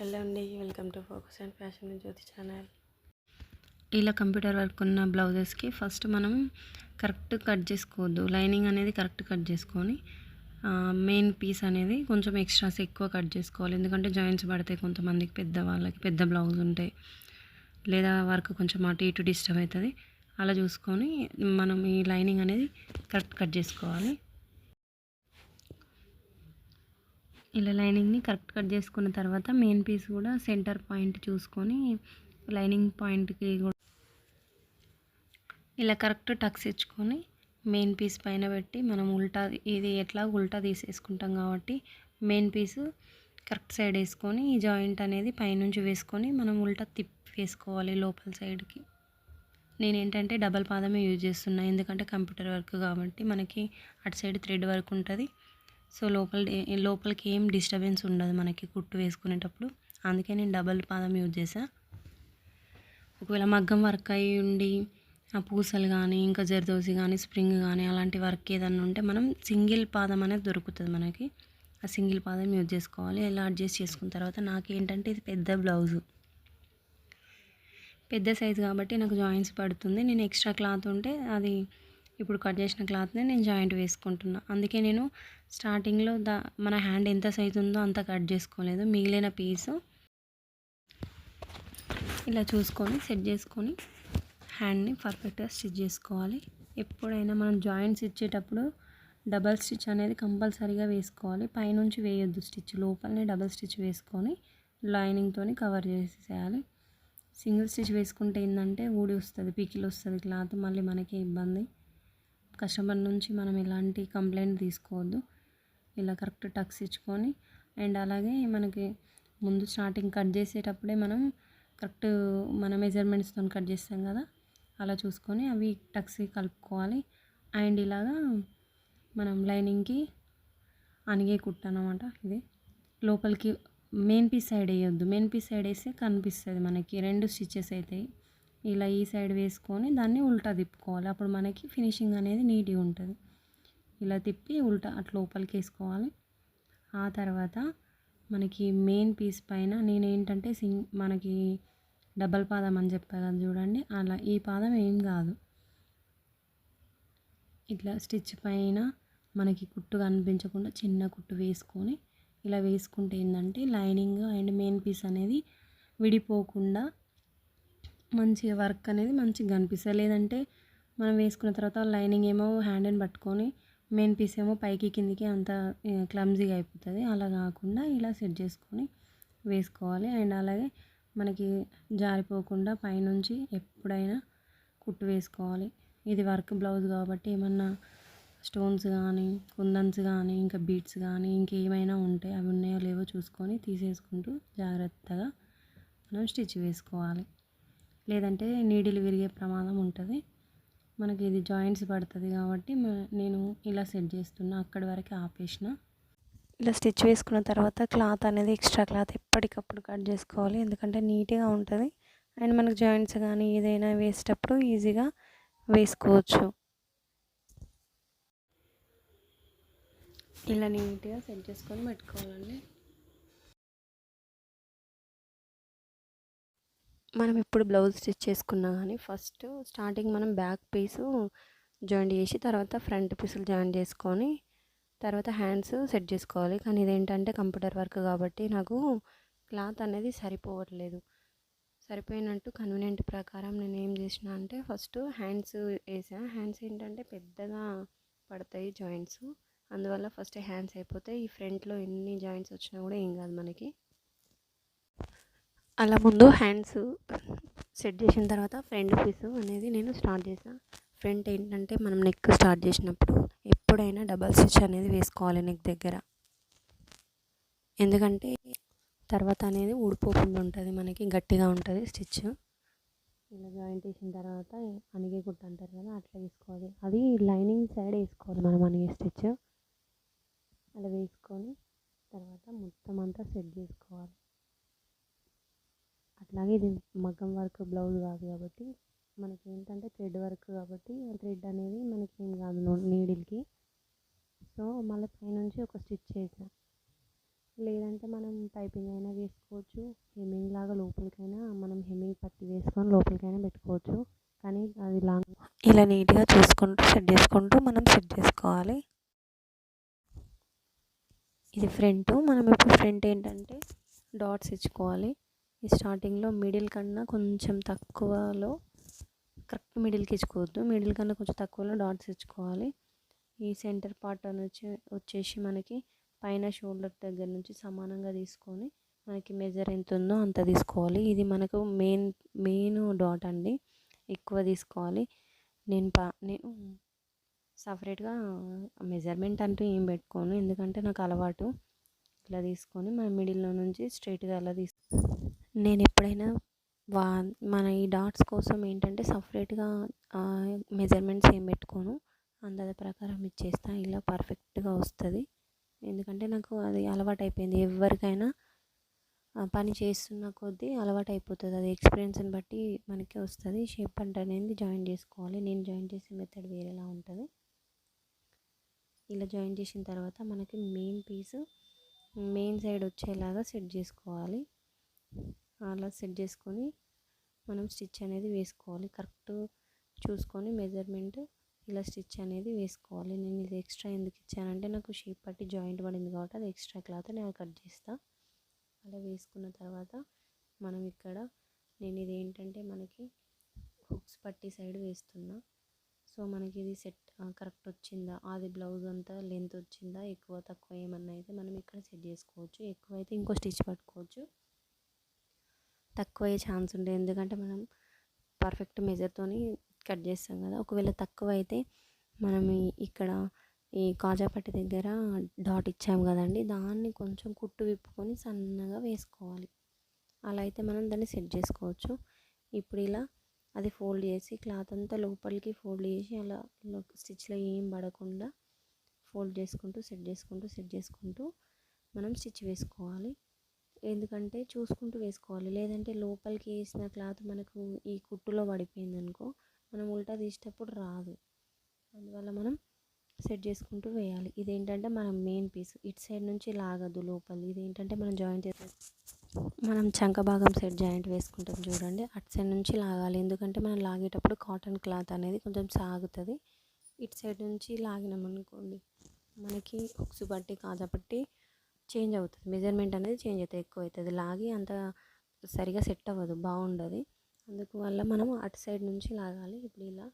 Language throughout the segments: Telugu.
హలో అండి welcome to focus and fashion Jyoti channel. ఇలా కంప్యూటర్ వర్క్ ఉన్న బ్లౌజెస్కి ఫస్ట్ మనం కరెక్ట్ కట్ చేసుకోవద్దు. లైనింగ్ అనేది కరెక్ట్ కట్ చేసుకొని మెయిన్ పీస్ అనేది కొంచెం ఎక్స్ట్రాస్ ఎక్కువ కట్ చేసుకోవాలి. ఎందుకంటే జాయింట్స్ పడతాయి కొంతమందికి పెద్ద వాళ్ళకి పెద్ద బ్లౌజ్ ఉంటాయి. లేదా వర్క్ కొంచెం అటు ఇటు డిస్టర్బ్ అవుతుంది. అలా చూసుకొని మనం ఈ లైనింగ్ అనేది కరెక్ట్ కట్ చేసుకోవాలి. ఇలా లైనింగ్ని కరెక్ట్ కట్ చేసుకున్న తర్వాత మెయిన్ పీస్ కూడా సెంటర్ పాయింట్ చూసుకొని లైనింగ్ పాయింట్కి కూడా ఇలా కరెక్ట్ టక్స్ ఇచ్చుకొని మెయిన్ పీస్ పైన పెట్టి మనం ఉల్టా ఇది ఎట్లా ఉల్టా తీసేసుకుంటాం కాబట్టి మెయిన్ పీసు కరెక్ట్ సైడ్ వేసుకొని ఈ జాయింట్ అనేది పైనుంచి వేసుకొని మనం ఉల్టా తిప్పి వేసుకోవాలి లోపల సైడ్కి. నేను ఏంటంటే డబల్ పాదమే యూజ్ చేస్తున్నా ఎందుకంటే కంప్యూటర్ వర్క్ కాబట్టి మనకి అటు సైడ్ థ్రెడ్ వర్క్ ఉంటుంది. సో లోపల లోపలికి ఏం డిస్టర్బెన్స్ ఉండదు మనకి కుట్టు వేసుకునేటప్పుడు. అందుకే నేను డబల్ పాదం యూజ్ చేసా ఒకవేళ మగ్గం వర్క్ అయి ఉండి ఆ పూసలు కానీ ఇంకా జరదోసి కానీ స్ప్రింగ్ కానీ అలాంటి వర్క్ ఏదన్నా ఉంటే మనం సింగిల్ పాదం అనేది దొరుకుతుంది మనకి. ఆ సింగిల్ పాదం యూజ్ చేసుకోవాలి ఇలా అడ్జస్ట్ చేసుకున్న తర్వాత నాకు ఏంటంటే ఇది పెద్ద బ్లౌజు పెద్ద సైజు కాబట్టి నాకు జాయింట్స్ పడుతుంది. నేను ఎక్స్ట్రా క్లాత్ ఉంటే అది ఇప్పుడు కట్ చేసిన క్లాత్ని నేను జాయింట్ వేసుకుంటున్నా. అందుకే నేను స్టార్టింగ్లో దా మన హ్యాండ్ ఎంత సైజు ఉందో అంత కట్ చేసుకోలేదు. మిగిలిన పీసు ఇలా చూసుకొని సెట్ చేసుకొని హ్యాండ్ని పర్ఫెక్ట్గా స్టిచ్ చేసుకోవాలి. ఎప్పుడైనా మనం జాయింట్స్ ఇచ్చేటప్పుడు డబల్ స్టిచ్ అనేది కంపల్సరీగా వేసుకోవాలి. పైనుంచి వేయొద్దు స్టిచ్ లోపలనే డబల్ స్టిచ్ వేసుకొని లైనింగ్తో కవర్ చేసేయాలి సింగిల్ స్టిచ్ వేసుకుంటే ఏంటంటే ఊడి వస్తుంది పీకిలు వస్తుంది క్లాత్ మళ్ళీ మనకే ఇబ్బంది. కస్టమర్ నుంచి మనం ఎలాంటి కంప్లైంట్ తీసుకోవద్దు. ఇలా కరెక్ట్ టక్స్ ఇచ్చుకొని అండ్ అలాగే మనకి ముందు స్టార్టింగ్ కట్ చేసేటప్పుడే మనం కరెక్ట్ మన మెజర్మెంట్స్తో కట్ చేస్తాం కదా అలా చూసుకొని అవి టక్స్ కలుపుకోవాలి. అండ్ ఇలాగా మనం లైనింగ్కి అనిగే కుట్ట అనమాట ఇది. లోపలికి మెయిన్ పీస్ సైడ్ వేయొద్దు. మెయిన్ పీస్ సైడ్ వేస్తే కనిపిస్తుంది మనకి. రెండు స్టిచెస్ అవుతాయి ఇలా ఈ సైడ్ వేసుకొని దాన్ని ఉల్టా తిప్పుకోవాలి. అప్పుడు మనకి ఫినిషింగ్ అనేది నీట్గా ఉంటుంది. ఇలా తిప్పి ఉల్టా అట్లా లోపలికి వేసుకోవాలి. ఆ తర్వాత మనకి మెయిన్ పీస్ పైన నేను ఏంటంటే సింగ్ మనకి డబల్ పాదం అని చెప్పా కదా చూడండి. అలా ఈ పాదం ఏం కాదు. ఇట్లా స్టిచ్ పైన మనకి కుట్టు కనిపించకుండా చిన్న కుట్టు వేసుకొని ఇలా వేసుకుంటే ఏంటంటే లైనింగ్ అండ్ మెయిన్ పీస్ అనేది విడిపోకుండా మంచిగా వర్క్ అనేది మంచిగా కనిపిస్తుంది. లేదంటే మనం వేసుకున్న తర్వాత లైనింగ్ ఏమో హ్యాండ్ని పట్టుకొని మెయిన్ పీస్ ఏమో పైకి కిందికి అంత క్లమ్జీగా అయిపోతుంది. అలా కాకుండా ఇలా సెట్ చేసుకొని వేసుకోవాలి. అండ్ అలాగే మనకి జారిపోకుండా పైనుంచి ఎప్పుడైనా కుట్టు వేసుకోవాలి. ఇది వర్క్ బ్లౌజ్ కాబట్టి ఏమన్నా స్టోన్స్ కానీ కుందన్స్ కానీ ఇంకా బీట్స్ కానీ ఇంకేమైనా ఉంటే అవి ఉన్నాయో లేవో చూసుకొని తీసేసుకుంటూ జాగ్రత్తగా మనం స్టిచ్ వేసుకోవాలి. లేదంటే నీడిలు విరిగే ప్రమాదం ఉంటుంది. మనకి ఇది జాయింట్స్ పడుతుంది కాబట్టి నేను ఇలా సెట్ చేస్తున్నా అక్కడి వరకు ఆపేసిన. ఇలా స్టిచ్ వేసుకున్న తర్వాత క్లాత్ అనేది ఎక్స్ట్రా క్లాత్ ఎప్పటికప్పుడు కట్ చేసుకోవాలి. ఎందుకంటే నీట్గా ఉంటుంది. అండ్ మనకు జాయింట్స్ కానీ ఏదైనా వేసేటప్పుడు ఈజీగా వేసుకోవచ్చు. ఇలా నీట్గా సెట్ చేసుకొని పెట్టుకోవాలండి. మనం ఎప్పుడు బ్లౌజ్ స్టిచ్ చేసుకున్నా కానీ ఫస్ట్ స్టార్టింగ్ మనం బ్యాక్ పీసు జాయింట్ చేసి తర్వాత ఫ్రంట్ పీసులు జాయిన్ చేసుకొని తర్వాత హ్యాండ్స్ సెట్ చేసుకోవాలి. కానీ ఇదేంటంటే కంప్యూటర్ వర్క్ కాబట్టి నాకు క్లాత్ అనేది సరిపోవట్లేదు. సరిపోయినట్టు కన్వీనియంట్ ప్రకారం నేను ఏం చేసిన అంటే ఫస్ట్ హ్యాండ్స్ వేసా. హ్యాండ్స్ ఏంటంటే పెద్దగా పడతాయి జాయింట్స్. అందువల్ల ఫస్ట్ హ్యాండ్స్ అయిపోతాయి. ఈ ఫ్రంట్లో ఎన్ని జాయింట్స్ వచ్చినా కూడా ఏం కాదు మనకి. అలా ముందు హ్యాండ్స్ సెట్ చేసిన తర్వాత ఫ్రంట్ పీస్ అనేది నేను స్టార్ట్ చేసాను ఫ్రంట్ ఏంటంటే మనం నెక్ స్టార్ట్ చేసినప్పుడు ఎప్పుడైనా డబల్ స్టిచ్ అనేది వేసుకోవాలి నెక్ దగ్గర. ఎందుకంటే తర్వాత అనేది ఊడిపోకుండా ఉంటుంది మనకి గట్టిగా ఉంటుంది స్టిచ్. ఇలా జాయింట్ వేసిన తర్వాత అణిగే కుట్ట అంటారు కదా అట్లా వేసుకోవాలి. అది లైనింగ్ సైడ్ వేసుకోవాలి మనం అణిగే స్టిచ్. అలా వేసుకొని తర్వాత మొత్తం అంతా సెట్ చేసుకోవాలి. అట్లాగే ఇది మగ్గం వర్క్ బ్లౌజ్ కాదు కాబట్టి మనకి ఏంటంటే థ్రెడ్ వర్క్ కాబట్టి థ్రెడ్ అనేది మనకి ఏం కాదు నీడిల్కి. సో మళ్ళీ పైనుంచి ఒక స్టిచ్ చేసా. లేదంటే మనం పైపింగ్ అయినా వేసుకోవచ్చు. హెమ్మింగ్ లాగా లోపలికైనా మనం హెమ్మింగ్ పట్టి వేసుకొని లోపలికైనా పెట్టుకోవచ్చు. కానీ అది లాంగ్ ఇలా నీట్గా చూసుకుంటూ సెట్ చేసుకుంటూ మనం సెట్ చేసుకోవాలి. ఇది ఫ్రంట్. మనం ఇప్పుడు ఫ్రంట్ ఏంటంటే డాట్స్ ఇచ్చుకోవాలి. ఈ స్టార్టింగ్లో మిడిల్ కన్నా కొంచెం తక్కువలో కరెక్ట్ మిడిల్కి ఇచ్చుకోవద్దు. మిడిల్ కన్నా కొంచెం తక్కువలో డాట్స్ ఇచ్చుకోవాలి. ఈ సెంటర్ పార్ట్ అని వచ్చి వచ్చేసి మనకి పైన షోల్డర్ దగ్గర నుంచి సమానంగా తీసుకొని మనకి మెజర్ ఎంత ఉందో అంత తీసుకోవాలి. ఇది మనకు మెయిన్ మెయిన్ డాట్ అండి. ఎక్కువ తీసుకోవాలి. నేను పా నేను సపరేట్గా మెజర్మెంట్ అంటూ ఏం పెట్టుకోను. ఎందుకంటే నాకు అలవాటు. ఇట్లా తీసుకొని మన మిడిల్లో నుంచి స్ట్రైట్గా అలా తీసు నేను ఎప్పుడైనా వా మన ఈ డాట్స్ కోసం ఏంటంటే సపరేట్గా మెజర్మెంట్స్ ఏం పెట్టుకోను. అందాజ ప్రకారం ఇచ్చేస్తా. ఇలా పర్ఫెక్ట్గా వస్తుంది. ఎందుకంటే నాకు అది అలవాటు అయిపోయింది ఎవరికైనా పని చేస్తున్న కొద్దీ అలవాటు అయిపోతుంది అది ఎక్స్పీరియన్స్ని బట్టి మనకి వస్తుంది. షేప్ అంటే అనేది జాయిన్ చేసుకోవాలి. నేను జాయిన్ చేసే మెథడ్ వేరేలా ఉంటుంది. ఇలా జాయిన్ చేసిన తర్వాత మనకి మెయిన్ పీస్ మెయిన్ సైడ్ వచ్చేలాగా సెట్ చేసుకోవాలి. అలా సెట్ చేసుకొని మనం స్టిచ్ అనేది వేసుకోవాలి. కరెక్ట్ చూసుకొని మెజర్మెంట్ ఇలా స్టిచ్ అనేది వేసుకోవాలి. నేను ఇది ఎక్స్ట్రా ఎందుకు ఇచ్చానంటే నాకు షేప్ పట్టి జాయింట్ పడింది కాబట్టి అది ఎక్స్ట్రా క్లాత్ నేను కట్ చేస్తా. అలా వేసుకున్న తర్వాత మనం ఇక్కడ నేను ఇది ఏంటంటే మనకి హుక్స్ పట్టి సైడ్ వేస్తున్నా. సో మనకి ఇది సెట్ కరెక్ట్ వచ్చిందా? అది బ్లౌజ్ అంతా లెంత్ వచ్చిందా? ఎక్కువ తక్కువ ఏమన్నా అయితే మనం ఇక్కడ సెట్ చేసుకోవచ్చు. ఎక్కువ అయితే ఇంకో స్టిచ్ పట్టుకోవచ్చు. తక్కువ అయ్యే ఛాన్స్ ఉంటుంది ఎందుకంటే మనం పర్ఫెక్ట్ మెజర్తోని కట్ చేస్తాం కదా. ఒకవేళ తక్కువ అయితే మనం ఇక్కడ ఈ కాజాపట్టి దగ్గర డాట్ ఇచ్చాము కదండి. దాన్ని కొంచెం కుట్టు విప్పుకొని సన్నగా వేసుకోవాలి. అలా అయితే మనం దాన్ని సెట్ చేసుకోవచ్చు. ఇప్పుడు ఇలా అది ఫోల్డ్ చేసి క్లాత్ అంతా లోపలికి ఫోల్డ్ చేసి అలా స్టిచ్లో ఏం పడకుండా ఫోల్డ్ చేసుకుంటూ సెట్ చేసుకుంటూ సెట్ చేసుకుంటూ మనం స్టిచ్ వేసుకోవాలి. ఎందుకంటే చూసుకుంటూ వేసుకోవాలి. లేదంటే లోపలికి వేసిన క్లాత్ మనకు ఈ కుట్టులో పడిపోయింది అనుకో మనం ఉల్టా తీసేటప్పుడు రాదు. అందువల్ల మనం సెట్ చేసుకుంటూ వేయాలి. ఇదేంటంటే మనం మెయిన్ పీస్. ఇటు సైడ్ నుంచి లాగదు లోపలి. ఇదేంటంటే మనం జాయింట్ చేసే మనం చంక భాగం సైడ్ జాయింట్ వేసుకుంటాం చూడండి. అటు సైడ్ నుంచి లాగాలి. ఎందుకంటే మనం లాగేటప్పుడు కాటన్ క్లాత్ అనేది కొంచెం సాగుతుంది. ఇటు సైడ్ నుంచి లాగినాం అనుకోండి మనకి హుక్స్ పట్టి కాజా పట్టి చేంజ్ అవుతుంది. మెజర్మెంట్ అనేది చేంజ్ అవుతుంది. ఎక్కువ అవుతుంది లాగి అంత సరిగా సెట్ అవ్వదు. బాగుండదు. అందుకు వల్ల మనం అటు సైడ్ నుంచి లాగాలి. ఇప్పుడు ఇలా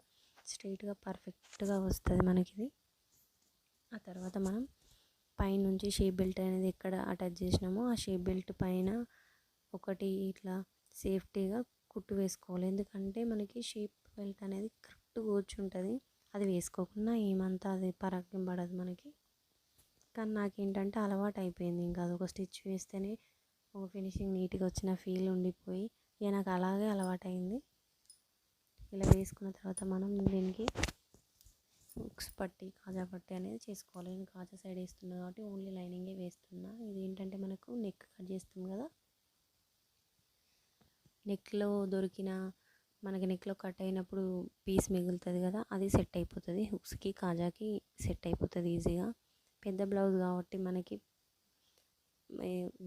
స్ట్రైట్గా పర్ఫెక్ట్గా వస్తుంది మనకి ఇది ఆ తర్వాత మనం పైనుంచి షేప్ బెల్ట్ అనేది ఎక్కడ అటాచ్ చేసినామో ఆ షేప్ బెల్ట్ పైన ఒకటి ఇట్లా సేఫ్టీగా కుట్టు వేసుకోవాలి. ఎందుకంటే మనకి షేప్ బెల్ట్ అనేది కరెక్ట్ కూర్చుంటుంది అది వేసుకోకుండా ఏమంతా అది పరాక్యం పడదు మనకి. కానీ నాకేంటంటే అలవాటు అయిపోయింది ఇంకా అదొక స్టిచ్ వేస్తేనే ఒక ఫినిషింగ్ నీట్గా వచ్చిన ఫీల్ ఉండిపోయి ఇక నాకు అలాగే అలవాటు అయింది ఇలా వేసుకున్న తర్వాత మనం దీనికి హుక్స్ పట్టి కాజా పట్టి అనేది చేసుకోవాలి. నేను కాజా సైడ్ వేస్తున్నా కాబట్టి ఓన్లీ లైనింగే వేస్తున్నా. ఇది ఏంటంటే మనకు నెక్ కట్ చేస్తాం కదా? నెక్లో దొరికిన మనకి నెక్లో కట్ అయినప్పుడు పీస్ మిగులుతుంది కదా? అది సెట్ అయిపోతుంది. హుక్స్కి కాజాకి సెట్ అయిపోతుంది ఈజీగా. పెద్ద బ్లౌజ్ కాబట్టి మనకి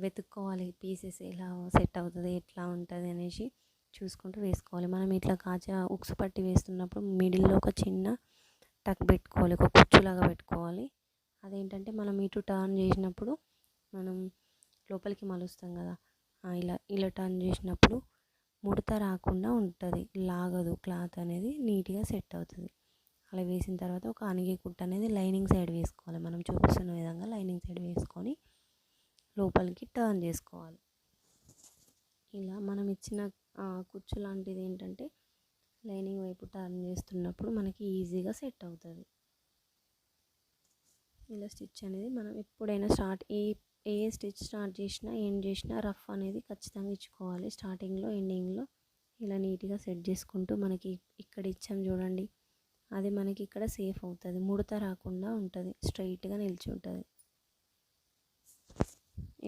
వెతుక్కోవాలి పీసెస్ ఎలా సెట్ అవుతుంది ఎట్లా ఉంటుంది అనేసి చూసుకుంటూ వేసుకోవాలి. మనం ఇట్లా కాచా ఉక్స్ పట్టి వేస్తున్నప్పుడు మిడిల్లో ఒక చిన్న టక్ పెట్టుకోవాలి ఒక కుచ్చులాగా పెట్టుకోవాలి. అదేంటంటే మనం ఇటు టర్న్ చేసినప్పుడు మనం లోపలికి మలుస్తాం కదా ఇలా ఇలా టర్న్ చేసినప్పుడు ముడత రాకుండా ఉంటుంది లాగదు క్లాత్ అనేది నీట్గా సెట్ అవుతుంది. అలా వేసిన తర్వాత ఒక అనిగి కుట్ట అనేది లైనింగ్ సైడ్ వేసుకోవాలి. మనం చూపిస్తున్న విధంగా లైనింగ్ సైడ్ వేసుకొని లోపలికి టర్న్ చేసుకోవాలి. ఇలా మనం ఇచ్చిన కుచ్చు లాంటిది ఏంటంటే లైనింగ్ వైపు టర్న్ చేస్తున్నప్పుడు మనకి ఈజీగా సెట్ అవుతుంది. ఇలా స్టిచ్ అనేది మనం ఎప్పుడైనా స్టార్ట్ ఏ ఏ స్టిచ్ స్టార్ట్ చేసినా ఎండ్ చేసినా రఫ్ అనేది ఖచ్చితంగా ఇచ్చుకోవాలి. స్టార్టింగ్లో ఎండింగ్లో ఇలా నీట్గా సెట్ చేసుకుంటూ మనకి ఇక్కడ ఇచ్చాం చూడండి. అది మనకి ఇక్కడ సేఫ్ అవుతుంది. ముడత రాకుండా ఉంటుంది. స్ట్రైట్గా నిలిచి ఉంటుంది.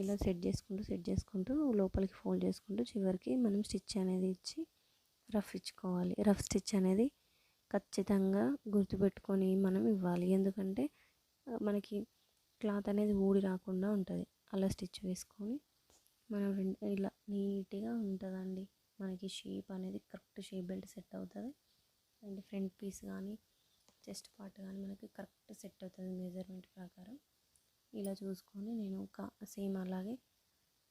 ఇలా సెట్ చేసుకుంటూ సెట్ చేసుకుంటూ లోపలికి ఫోల్డ్ చేసుకుంటూ చివరికి మనం స్టిచ్ అనేది ఇచ్చి రఫ్ ఇచ్చుకోవాలి. రఫ్ స్టిచ్ అనేది ఖచ్చితంగా గుర్తుపెట్టుకొని మనం ఇవ్వాలి. ఎందుకంటే మనకి క్లాత్ అనేది ఊడి రాకుండా ఉంటుంది. అలా స్టిచ్ వేసుకొని మనం రెండు ఇలా నీట్గా ఉంటుందండి. మనకి షేప్ అనేది కరెక్ట్ షేప్ బెల్ట్ సెట్ అవుతుంది. అండ్ ఫ్రంట్ పీస్ కానీ చెస్ట్ పార్ట్ కానీ మనకి కరెక్ట్ సెట్ అవుతుంది మెజర్మెంట్ ప్రకారం. ఇలా చూసుకొని నేను ఒక సేమ్ అలాగే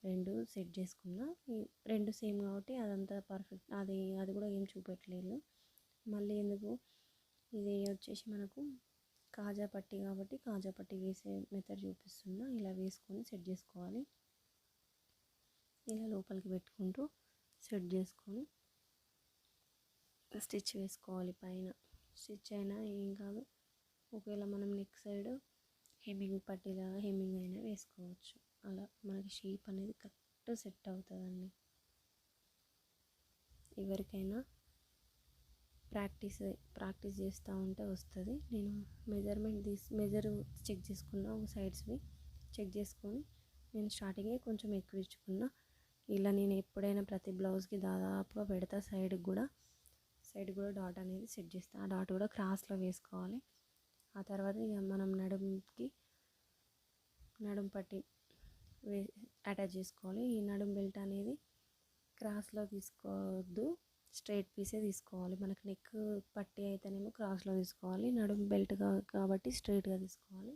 రెండు సెట్ చేసుకున్నా. ఈ రెండు సేమ్ కాబట్టి అదంతా పర్ఫెక్ట్ అది అది కూడా ఏం చూపెట్టలేదు. మళ్ళీ ఎందుకు? ఇది వచ్చేసి మనకు కాజా పట్టి కాబట్టి కాజా పట్టి వేసే మెథడ్ చూపిస్తున్నా. ఇలా వేసుకొని సెట్ చేసుకోవాలి. ఇలా లోపలికి పెట్టుకుంటూ సెట్ చేసుకొని స్టిచ్ వేసుకోవాలి పైన. స్టిచ్ అయినా ఏం కాదు. ఒకవేళ మనం నెక్ సైడ్ హెమ్మింగ్ పట్టీలాగా హెమ్మింగ్ అయినా వేసుకోవచ్చు. అలా మనకి షేప్ అనేది కరెక్ట్ సెట్ అవుతుందండి. ఎవరికైనా ప్రాక్టీస్ ప్రాక్టీస్ చేస్తూ ఉంటే వస్తుంది. నేను మెజర్మెంట్ తీసి మెజర్ చెక్ చేసుకున్నా ఒక సైడ్స్వి చెక్ చేసుకొని నేను స్టార్టింగే కొంచెం ఎక్కువ ఇచ్చుకున్నా. ఇలా నేను ఎప్పుడైనా ప్రతి బ్లౌజ్కి దాదాపుగా పెడతా సైడ్కి కూడా. సైడ్ కూడా డాట్ అనేది సెట్ చేస్తాను ఆ డాట్ కూడా క్రాస్లో వేసుకోవాలి. ఆ తర్వాత ఇక మనం నడుముకి నడుం పట్టి వే అటాచ్ చేసుకోవాలి. ఈ నడుం బెల్ట్ అనేది క్రాస్లో తీసుకోవద్దు. స్ట్రైట్ పీసే తీసుకోవాలి. మనకు నెక్ పట్టి అయితేనేమో క్రాస్లో తీసుకోవాలి. నడుం బెల్ట్ కాబట్టి స్ట్రైట్గా తీసుకోవాలి.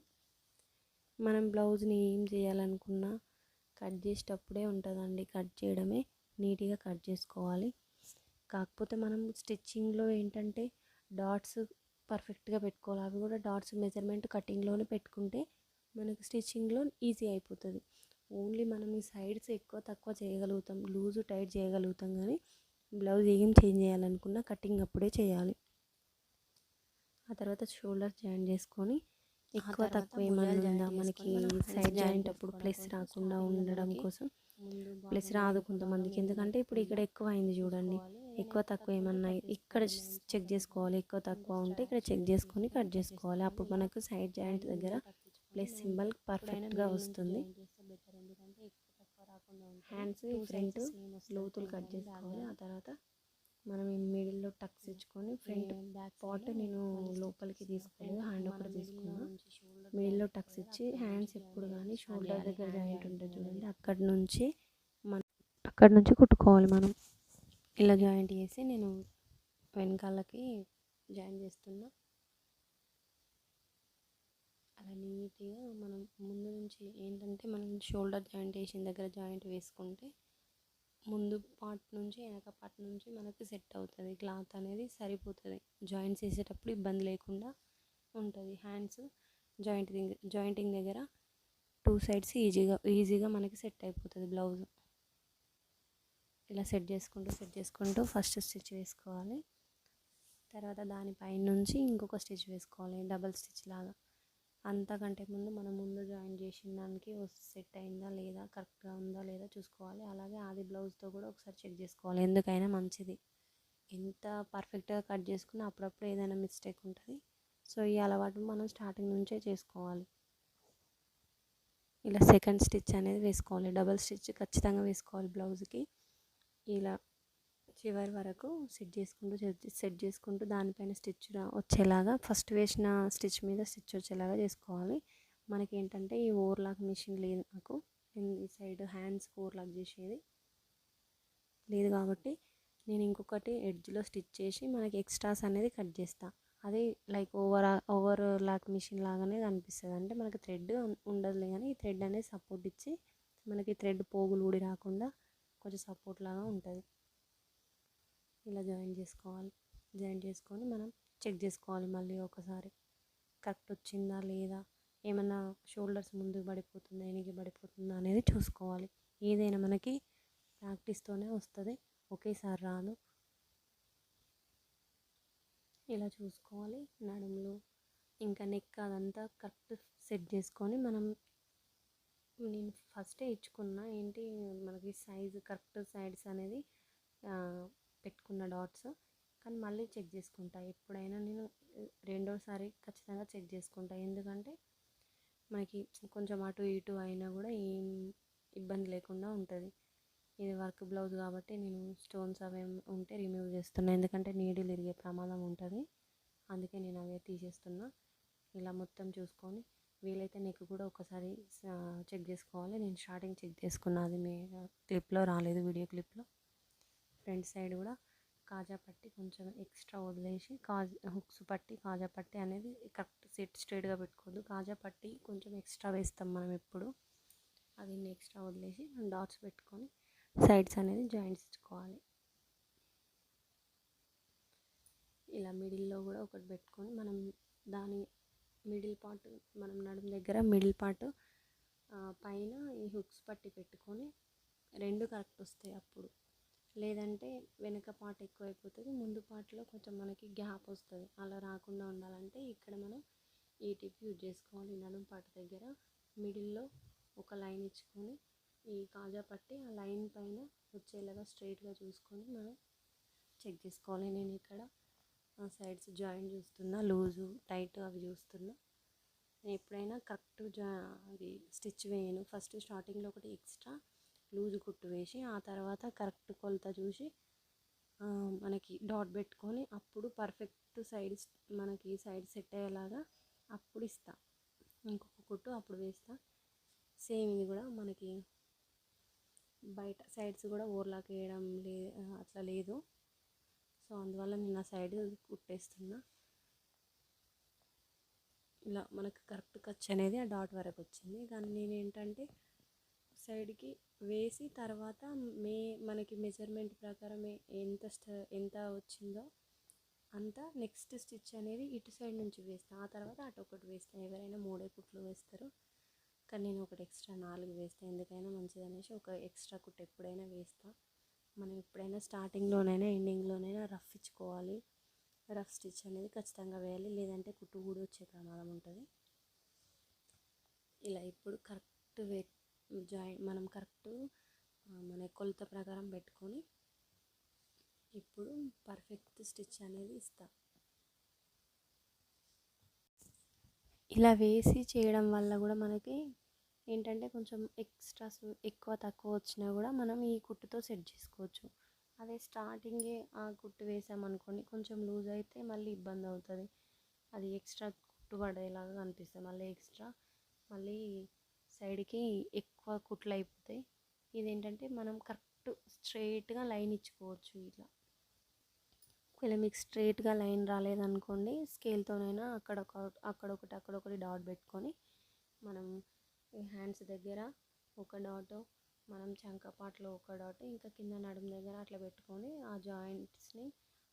మనం బ్లౌజ్ని ఏం చేయాలనుకున్నా కట్ చేసేటప్పుడే ఉంటుందండి. కట్ చేయడమే నీట్గా కట్ చేసుకోవాలి. కాకపోతే మనం స్టిచ్చింగ్లో ఏంటంటే డాట్స్ పర్ఫెక్ట్గా పెట్టుకోవాలి. అవి కూడా డాట్స్ మెజర్మెంట్ కటింగ్లోనే పెట్టుకుంటే మనకు స్టిచ్చింగ్లో ఈజీ అయిపోతుంది. ఓన్లీ మనం ఈ సైడ్స్ ఎక్కువ తక్కువ చేయగలుగుతాం. లూజ్ టైట్ చేయగలుగుతాం కానీ బ్లౌజ్ ఏం చేంజ్ చేయాలనుకున్నా కటింగ్ అప్పుడే చేయాలి. ఆ తర్వాత షోల్డర్ జాయిన్ చేసుకొని ఎక్కువ తక్కువ ఏమన్నా ఉందా? మనకి సైడ్ జాయింట్ అప్పుడు ప్లస్ రాకుండా ఉండడం కోసం ప్లస్ రాదు కొంతమందికి. ఎందుకంటే ఇప్పుడు ఇక్కడ ఎక్కువ అయింది చూడండి. ఎక్కువ తక్కువ ఏమన్నా ఇక్కడ చెక్ చేసుకోవాలి ఎక్కువ తక్కువ ఉంటే ఇక్కడ చెక్ చేసుకొని కట్ చేసుకోవాలి. అప్పుడు మనకు సైడ్ జాయింట్ దగ్గర ప్లస్ సింబల్ పర్ఫెక్ట్గా వస్తుంది. హ్యాండ్స్ ఫ్రంట్ లోతులు కట్ చేసుకోవాలి. ఆ తర్వాత మనం ఈ మిడిల్లో టక్స్ ఇచ్చుకొని ఫ్రంట్ బ్యాక్ పార్ట్ నేను లోపలికి తీసుకోలేదు హ్యాండ్ ఒకటి తీసుకున్నాను మిడిల్లో టక్స్ ఇచ్చి హ్యాండ్స్ ఎప్పుడు కానీ షోల్డర్ దగ్గర జాయింట్ ఉంటుంది చూడండి అక్కడ నుంచి మన అక్కడ నుంచి కుట్టుకోవాలి మనం. ఇలా జాయింట్ చేసి నేను వెనకాలకి జాయిన్ చేస్తున్నా. అలా నీట్గా మనం ముందు నుంచి ఏంటంటే మనం షోల్డర్ జాయింట్ వేసిన దగ్గర జాయింట్ వేసుకుంటే ముందు పార్ట్ నుంచి వెనక పార్ట్ నుంచి మనకి సెట్ అవుతుంది. క్లాత్ అనేది సరిపోతుంది. జాయింట్స్ వేసేటప్పుడు ఇబ్బంది లేకుండా ఉంటుంది. హ్యాండ్స్ జాయింట్ జాయింటింగ్ దగ్గర టూ సైడ్స్ ఈజీగా ఈజీగా మనకి సెట్ అయిపోతుంది బ్లౌజ్. ఇలా సెట్ చేసుకుంటూ సెట్ చేసుకుంటూ ఫస్ట్ స్టిచ్ వేసుకోవాలి. తర్వాత దానిపైన నుంచి ఇంకొక స్టిచ్ వేసుకోవాలి డబల్ స్టిచ్ లాగా. అంతకంటే ముందు మనం ముందు జాయిన్ చేసిన దానికి సెట్ అయిందా లేదా కరెక్ట్గా ఉందా లేదా చూసుకోవాలి. అలాగే ఆది బ్లౌజ్తో కూడా ఒకసారి చెక్ చేసుకోవాలి ఎందుకైనా మంచిది. ఎంత పర్ఫెక్ట్గా కట్ చేసుకున్నా అప్పుడప్పుడు ఏదైనా మిస్టేక్ ఉంటుంది. సో ఈ అలవాటు మనం స్టార్టింగ్ నుంచే చేసుకోవాలి. ఇలా సెకండ్ స్టిచ్ అనేది వేసుకోవాలి డబల్ స్టిచ్ ఖచ్చితంగా వేసుకోవాలి బ్లౌజ్కి. ఇలా చివరి వరకు సెట్ చేసుకుంటూ సెట్ చేసుకుంటూ దానిపైన స్టిచ్ వచ్చేలాగా ఫస్ట్ వేసిన స్టిచ్ మీద స్టిచ్ వచ్చేలాగా చేసుకోవాలి. మనకి ఏంటంటే ఈ ఓవర్లాక్ మిషన్ లేదు నాకు. ఈ సైడ్ హ్యాండ్స్ ఓవర్లాక్ చేసేది లేదు కాబట్టి నేను ఇంకొకటి ఎడ్జ్లో స్టిచ్ చేసి మనకి ఎక్స్ట్రాస్ అనేది కట్ చేస్తా. అది like over over lock machine లాగానే కనిపిస్తుంది. అంటే మనకి థ్రెడ్ ఉండదులే కానీ ఈ థ్రెడ్ అనేది సపోర్ట్ ఇచ్చి మనకి థ్రెడ్ పోగులు ఊడి రాకుండా కొంచెం సపోర్ట్ లాగా ఉంటుంది. ఇలా జాయిన్ చేసుకోవాలి. జాయిన్ చేసుకొని మనం చెక్ చేసుకోవాలి మళ్ళీ ఒకసారి. కరెక్ట్ వచ్చిందా లేదా? ఏమన్నా షోల్డర్స్ ముందుకు పడిపోతుందా వెనక్కి పడిపోతుందా అనేది చూసుకోవాలి. ఏదైనా మనకి ప్రాక్టీస్తోనే వస్తుంది. ఒకేసారి రాదు. ఇలా చూసుకోవాలి నడుములు. ఇంకా నెక్ అదంతా కరెక్ట్ సెట్ చేసుకొని మనం నేను ఫస్టే ఇచ్చుకున్నా. ఏంటి? మనకి సైజు కరెక్ట్ సైడ్స్ అనేది పెట్టుకున్న డాట్స్. కానీ మళ్ళీ చెక్ చేసుకుంటా. ఎప్పుడైనా నేను రెండోసారి ఖచ్చితంగా చెక్ చేసుకుంటా. ఎందుకంటే మనకి కొంచెం అటు ఇటు అయినా కూడా ఏం ఇబ్బంది లేకుండా ఉంటుంది. ఇది వర్క్ బ్లౌజ్ కాబట్టి నేను స్టోన్స్ అవి ఉంటే రిమూవ్ చేస్తున్నా. ఎందుకంటే నీడిల్ ఇరిగే ప్రమాదం ఉంటుంది. అందుకే నేను అవే తీసేస్తున్నా. ఇలా మొత్తం చూసుకొని వీలైతే నెక్ కూడా ఒకసారి చెక్ చేసుకోవాలి. నేను స్టార్టింగ్ చెక్ చేసుకున్నది మీ క్లిప్లో రాలేదు వీడియో క్లిప్లో. ఫ్రంట్ సైడ్ కూడా కాజా పట్టి కొంచెం ఎక్స్ట్రా వదిలేసి కాజా హుక్స్ పట్టి కాజా పట్టి అనేది కరెక్ట్ సెట్ స్ట్రైట్గా పెట్టుకోవద్దు. కాజా పట్టి కొంచెం ఎక్స్ట్రా వేస్తాం మనం ఎప్పుడు. అది ఎక్స్ట్రా వదిలేసి డాట్స్ పెట్టుకొని సైడ్స్ అనేది జాయింట్స్ ఇచ్చుకోవాలి. ఇలా మిడిల్లో కూడా ఒకటి పెట్టుకొని మనం దాని మిడిల్ పార్ట్ మనం నడుము దగ్గర మిడిల్ పార్ట్ పైన ఈ హుక్స్ పట్టి పెట్టుకొని రెండు కరెక్ట్ వస్తాయి అప్పుడు. లేదంటే వెనక పార్ట్ ఎక్కువైపోతుంది ముందు పార్ట్లో కొంచెం మనకి గ్యాప్ వస్తుంది. అలా రాకుండా ఉండాలంటే ఇక్కడ మనం ఈ టిప్ యూజ్ చేసుకోవాలి. నడుము పార్ట్ దగ్గర మిడిల్లో ఒక లైన్ ఇచ్చుకొని ఈ కాజా పట్టి ఆ లైన్ పైన వచ్చేలాగా స్ట్రైట్గా చూసుకొని మనం చెక్ చేసుకోవాలి. నేను ఇక్కడ సైడ్స్ జాయింట్ చూస్తున్నా లూజు టైట్ అవి చూస్తున్నా. నేను ఎప్పుడైనా కరెక్ట్ జా అది స్టిచ్ వేయను. ఫస్ట్ స్టార్టింగ్లో ఒకటి ఎక్స్ట్రా లూజ్ కుట్టు వేసి ఆ తర్వాత కరెక్ట్ కొలత చూసి మనకి డాట్ పెట్టుకొని అప్పుడు పర్ఫెక్ట్ సైడ్ మనకి సైడ్ సెట్ అయ్యేలాగా అప్పుడు ఇస్తా. ఇంకొక కుట్టు అప్పుడు వేస్తా. సేమ్ ఇది కూడా మనకి బయట సైడ్స్ కూడా ఓవర్లాక్ వేయడం లే అట్లా లేదు. సో అందువల్ల నేను ఆ సైడ్ కుట్టేస్తున్నా. ఇలా మనకు కరెక్ట్ ఖర్చు అనేది ఆ డాట్ వరకు వచ్చింది. కానీ నేను ఏంటంటే సైడ్కి వేసి తర్వాత మే మనకి మెజర్మెంట్ ప్రకారం ఎంత ఎంత వచ్చిందో అంత నెక్స్ట్ స్టిచ్ అనేది ఇటు సైడ్ నుంచి వేస్తాను ఆ తర్వాత అటు ఒకటి వేస్తాను ఎవరైనా మూడే కుట్లు వేస్తారు. కానీ నేను ఒకటి ఎక్స్ట్రా నాలుగు వేస్తాను ఎందుకైనా మంచిది అనేసి ఒక ఎక్స్ట్రా కుట్టు ఎప్పుడైనా వేస్తాను మనం ఎప్పుడైనా స్టార్టింగ్లోనైనా ఎండింగ్లోనైనా రఫ్ ఇచ్చుకోవాలి. రఫ్ స్టిచ్ అనేది ఖచ్చితంగా వేయాలి. లేదంటే కుట్టు కూడా వచ్చే ప్రమాదం ఉంటుంది. ఇలా ఇప్పుడు కరెక్ట్ వే జాయిన్ మనం కరెక్ట్ మన కొలత ప్రకారం పెట్టుకొని ఇప్పుడు పర్ఫెక్ట్ స్టిచ్ అనేది ఇస్తాం. ఇలా వేసి చేయడం వల్ల కూడా మనకి ఏంటంటే కొంచెం ఎక్స్ట్రాస్ ఎక్కువ తక్కువ వచ్చినా కూడా మనం ఈ కుట్టుతో సెట్ చేసుకోవచ్చు. అదే స్టార్టింగే ఆ కుట్టు వేసామనుకోండి కొంచెం లూజ్ అయితే మళ్ళీ ఇబ్బంది అవుతుంది. అది ఎక్స్ట్రా కుట్టు పడేలాగా కనిపిస్తుంది మళ్ళీ ఎక్స్ట్రా మళ్ళీ సైడ్కి ఎక్కువ కుట్లు అయిపోతాయి. ఇదేంటంటే మనం కరెక్ట్ స్ట్రైట్గా లైన్ ఇచ్చుకోవచ్చు ఇట్లా. ఒకవేళ మీకు స్ట్రైట్గా లైన్ రాలేదనుకోండి స్కేల్తోనైనా అక్కడ ఒక అక్కడ ఒకటి అక్కడ ఒకటి డాట్ పెట్టుకొని మనం హ్యాండ్స్ దగ్గర ఒక డాట్ మనం చంకపాట్లో ఒక డాట్ ఇంకా కింద నడుము దగ్గర అట్లా పెట్టుకొని ఆ జాయింట్స్ని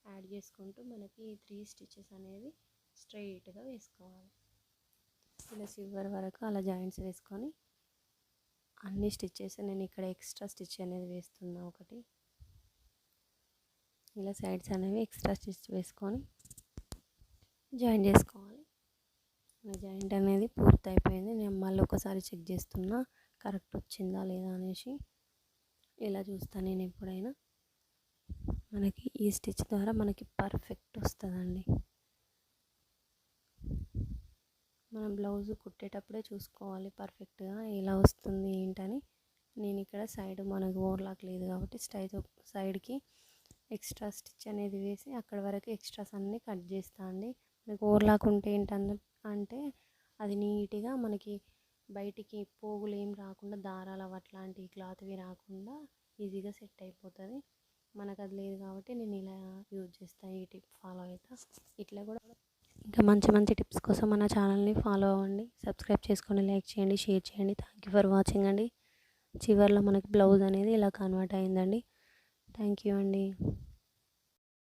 యాడ్ చేసుకుంటూ మనకి ఈ త్రీ స్టిచెస్ అనేది స్ట్రైట్గా వేసుకోవాలి. ఇలా చివరి వరకు అలా జాయింట్స్ వేసుకొని అన్ని స్టిచ్చెస్ నేను ఇక్కడ ఎక్స్ట్రా స్టిచ్ అనేది వేస్తున్నా ఒకటి. ఇలా సైడ్స్ అనేవి ఎక్స్ట్రా స్టిచ్ వేసుకొని జాయిన్ చేసుకోవాలి. నా జాయింట్ అనేది పూర్తి అయిపోయింది నేను మళ్ళీ ఒకసారి చెక్ చేస్తున్నా కరెక్ట్ వచ్చిందా లేదా అనేసి. ఇలా చూస్తాను నేను ఎప్పుడైనా. మనకి ఈ స్టిచ్ ద్వారా మనకి పర్ఫెక్ట్ వస్తుందండి. మనం బ్లౌజ్ కుట్టేటప్పుడే చూసుకోవాలి పర్ఫెక్ట్గా ఎలా వస్తుంది ఏంటని. నేను ఇక్కడ సైడ్ మనకు ఓవర్లాక్ లేదు కాబట్టి స్టైజ్ సైడ్కి ఎక్స్ట్రా స్టిచ్ అనేది వేసి అక్కడ వరకు ఎక్స్ట్రాస్ అన్నీ కట్ చేస్తా అండి. మీకు ఓవర్లాక్ ఉంటే ఏంటంటే అంటే అది నీట్గా మనకి బయటికి పోగులు ఏం రాకుండా దారాలు అట్లాంటి క్లాత్వి రాకుండా ఈజీగా సెట్ అయిపోతుంది. మనకు అది లేదు కాబట్టి నేను ఇలా యూజ్ చేస్తాను ఈ టిప్ ఫాలో అవుతా ఇట్లా కూడా ఇంకా మంచి మంచి టిప్స్ కోసం మన ఛానల్ని ఫాలో అవ్వండి. సబ్స్క్రైబ్ చేసుకొని లైక్ చేయండి షేర్ చేయండి. థ్యాంక్ యూ ఫర్ వాచింగ్ అండి. చివరిలో మనకి బ్లౌజ్ అనేది ఇలా కన్వర్ట్ అయిందండి. థ్యాంక్ యూ అండి.